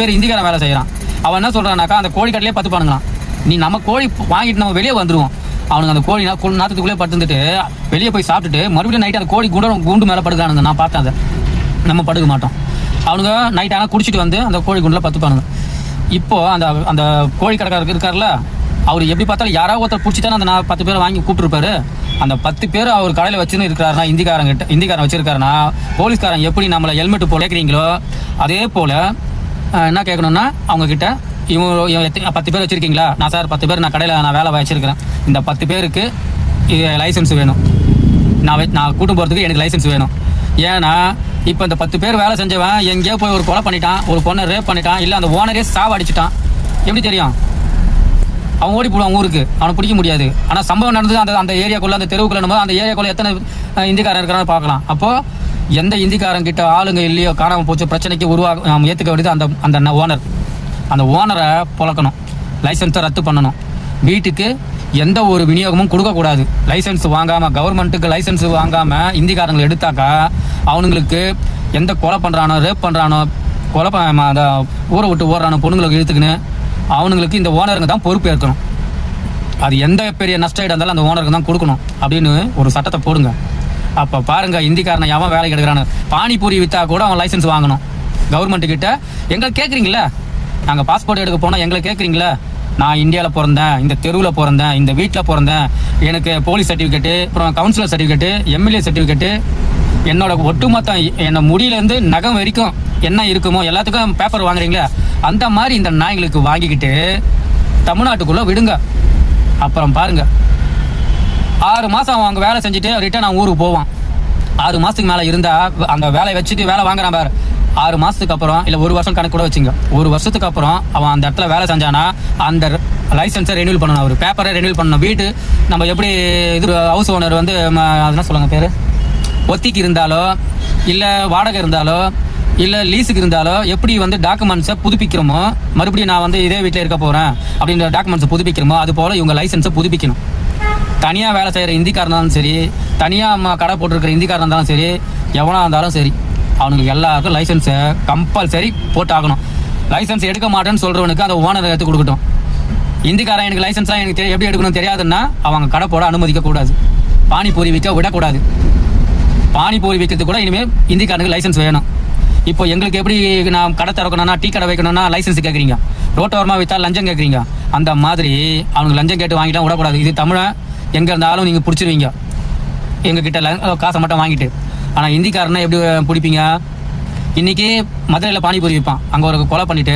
பேர் இந்திக்காரன் வேலை செய்கிறான் அவன் என்ன சொல்கிறானாக்கா அந்த கோழி பத்து பண்ணுங்களாம் நீ நம்ம கோழி வாங்கிட்டு நம்ம வெளியே வந்துருவோம். அவனுங்க அந்த கோழி நா- நாத்துக்குள்ளே படுத்துட்டு வெளியே போய் சாப்பிட்டுட்டு மறுபடியும் நைட்டு அந்த கோழி குண்டு குண்டு மேலே படுக்கானுங்க நான் பார்த்தேன் அதை. நம்ம படுக்க மாட்டோம். அவனுங்க நைட் ஆனால் குடிச்சிட்டு வந்து அந்த கோழி குண்டில் பத்துப்பானுங்க. இப்போது அந்த அந்த கோழி கடைக்காரருக்கு இருக்கார்ல அவர் எப்படி பார்த்தாலும் யாராவது ஒருத்தர் பிடிச்சிட்டானே அந்த நான் பத்து பேர் வாங்கி கூப்பிட்டுருப்பாரு. அந்த பத்து பேர் அவர் கடையில் வச்சுன்னு இருக்கிறாருனா இந்திக்காரங்கிட்ட இந்திக்காரன் வச்சிருக்காருன்னா போலீஸ்காரன் எப்படி நம்மளை ஹெல்மெட் போல கேட்குறீங்களோ அதே போல் என்ன கேட்கணும்னா அவங்கக்கிட்ட இவங்க இவன் எத்தனை பத்து பேர் வச்சுருக்கீங்களா? நான் சார் பத்து பேர் நான் கடையில் நான் வேலை வச்சுருக்கிறேன். இந்த பத்து பேருக்கு லைசன்ஸ் வேணும். நான் நான் கூட்டம் போகிறதுக்கு எனக்கு லைசன்ஸ் வேணும். ஏன்னா இப்போ இந்த பத்து பேர் வேலை செஞ்சவன் எங்கேயோ போய் ஒரு கொலை பண்ணிட்டான் ஒரு பொண்ணை ரேப் பண்ணிட்டான் இல்லை அந்த ஓனரே சாவடிச்சிட்டான் எப்படி தெரியும்? அவன் ஓடி போடுவான் ஊருக்கு. அவனை பிடிக்க முடியாது. ஆனால் சம்பவம் நடந்தது அந்த அந்த ஏரியாக்குள்ளே அந்த தெருவுக்குள்ளே அந்த ஏரியாக்குள்ளே எத்தனை அஹ், இந்திக்காரன் இருக்கிறான்னு பார்க்கலாம். அப்போ எந்த இந்திக்காரன் கிட்ட ஆளுங்க இல்லையோ காணாமல் போச்சு பிரச்சனைக்கு உருவாக ஏற்றுக்க வேண்டியது அந்த அந்த ஓனர் அந்த ஓனரை புழக்கணும். லைசன்ஸை ரத்து பண்ணணும். வீட்டுக்கு எந்த ஒரு விநியோகமும் கொடுக்கக்கூடாது லைசன்ஸ் வாங்காமல் கவர்மெண்ட்டுக்கு லைசன்ஸ் வாங்காமல் இந்திக்காரங்களை எடுத்தாக்கா அவனுங்களுக்கு எந்த கொலை பண்ணுறானோ ரேப் பண்ணுறானோ கொலை அந்த ஊரை விட்டு ஓடுறானோ பொண்ணுங்களுக்கு இழுத்துக்கின்னு அவனுங்களுக்கு இந்த ஓனருங்க தான் பொறுப்பு ஏற்கணும். அது எந்த பெரிய நஷ்டம் இருந்தாலும் அந்த ஓனருக்கு தான் கொடுக்கணும் அப்படின்னு ஒரு சட்டத்தை போடுங்க. அப்போ பாருங்க இந்திக்காரனை எவன் வேலைக்கு எடுக்கிறான்னு. பானிபூரி விற்றா கூட அவன் லைசன்ஸ் வாங்கணும். கவர்மெண்ட் கிட்ட எங்களை கேட்குறீங்களா நாங்கள் பாஸ்போர்ட் எடுக்க போனால் எங்களை கேட்குறீங்களா நான் இந்தியாவில் பிறந்தேன் இந்த தெருவில் பிறந்தேன் இந்த வீட்டில் பிறந்தேன். எனக்கு போலீஸ் சர்டிஃபிகேட்டு அப்புறம் கவுன்சிலர் சர்டிஃபிகேட்டு எம்எல்ஏ சர்டிஃபிகேட்டு என்னோட ஒட்டுமொத்த என்னை முடியிலேருந்து நகம் வரைக்கும் என்ன இருக்குமோ எல்லாத்துக்கும் பேப்பர் வாங்குறீங்களா? அந்த மாதிரி இந்த நாய்களுக்கு வாங்கிக்கிட்டு தமிழ்நாட்டுக்குள்ளே விடுங்க. அப்புறம் பாருங்க ஆறு மாதம் அவன் அங்கே வேலை செஞ்சுட்டு ரிட்டர்ன் அவன் ஊருக்கு போவான். ஆறு மாதத்துக்கு மேலே இருந்தால் அந்த வேலையை வச்சுட்டு வேலை வாங்குறான் பாரு. ஆறு மாதத்துக்கு அப்புறம் இல்லை ஒரு வருஷம் கணக்கு கூட வச்சுங்க. ஒரு வருஷத்துக்கு அப்புறம் அவன் அந்த இடத்துல வேலை செஞ்சானா அந்த லைசன்ஸை ரெனியூல் பண்ணணும். அவர் பேப்பரை ரெனியூல் பண்ணணும். வீட்டு நம்ம எப்படி இது ஹவுஸ் ஓனர் வந்து அதெல்லாம் சொல்லுங்கள் பேர்? ஒத்திக்கு இருந்தாலோ இல்லை வாடகை இருந்தாலோ இல்லை லீஸுக்கு இருந்தாலோ எப்படி வந்து டாக்குமெண்ட்ஸை புதுப்பிக்கிறோமோ மறுபடியும் நான் வந்து இதே வீட்டில் இருக்க போகிறேன் அப்படின்ற டாக்குமெண்ட்ஸை புதுப்பிக்கிறோமோ அது போல் இவங்க லைசன்ஸை புதுப்பிக்கணும். தனியாக வேலை செய்கிற இந்திக்காரன் இருந்தாலும் சரி தனியாக கடை போட்டிருக்கிற இந்திக்காரன் இருந்தாலும் சரி எவனாக இருந்தாலும் சரி அவனுக்கு எல்லாருக்கும் லைசன்ஸை கம்பல்சரி போட்டு ஆகணும் லைசன்ஸ் எடுக்க மாட்டேன்னு சொல்கிறவனுக்கு அந்த ஓனர் எடுத்து கொடுக்கட்டும். இந்திக்காரன் எனக்கு லைசன்ஸ்லாம் எனக்கு தெரி- எப்படி எடுக்கணும் தெரியாதுன்னா அவங்க கடை போட அனுமதிக்க கூடாது. பானிபூரி விற்க விடக்கூடாது. பானிபூரி விற்கிறது கூட இனிமேல் இந்திக்காரனுக்கு லைசன்ஸ் வேணும். இப்போ எங்களுக்கு எப்படி நான் கடை திறக்கணும்னா டீ கடை வைக்கணும்னா லைசன்ஸ் கேட்குறீங்க ரோட்டோரமாக விற்றா லஞ்சம் கேட்குறீங்க அந்த மாதிரி அவனுக்கு லஞ்சம் கேட்டு வாங்கிட்டா விடக்கூடாது. இது தமிழை எங்கே இருந்தாலும் நீங்கள் பிடிச்சிருவீங்க. எங்ககிட்ட காசை மட்டும் வாங்கிட்டு. ஆனால் இந்திக்காரனை எப்படி பிடிப்பீங்க? இன்னைக்கு மதுரையில் பானிபூரி விற்பான் அங்கே ஒரு கொலை பண்ணிட்டு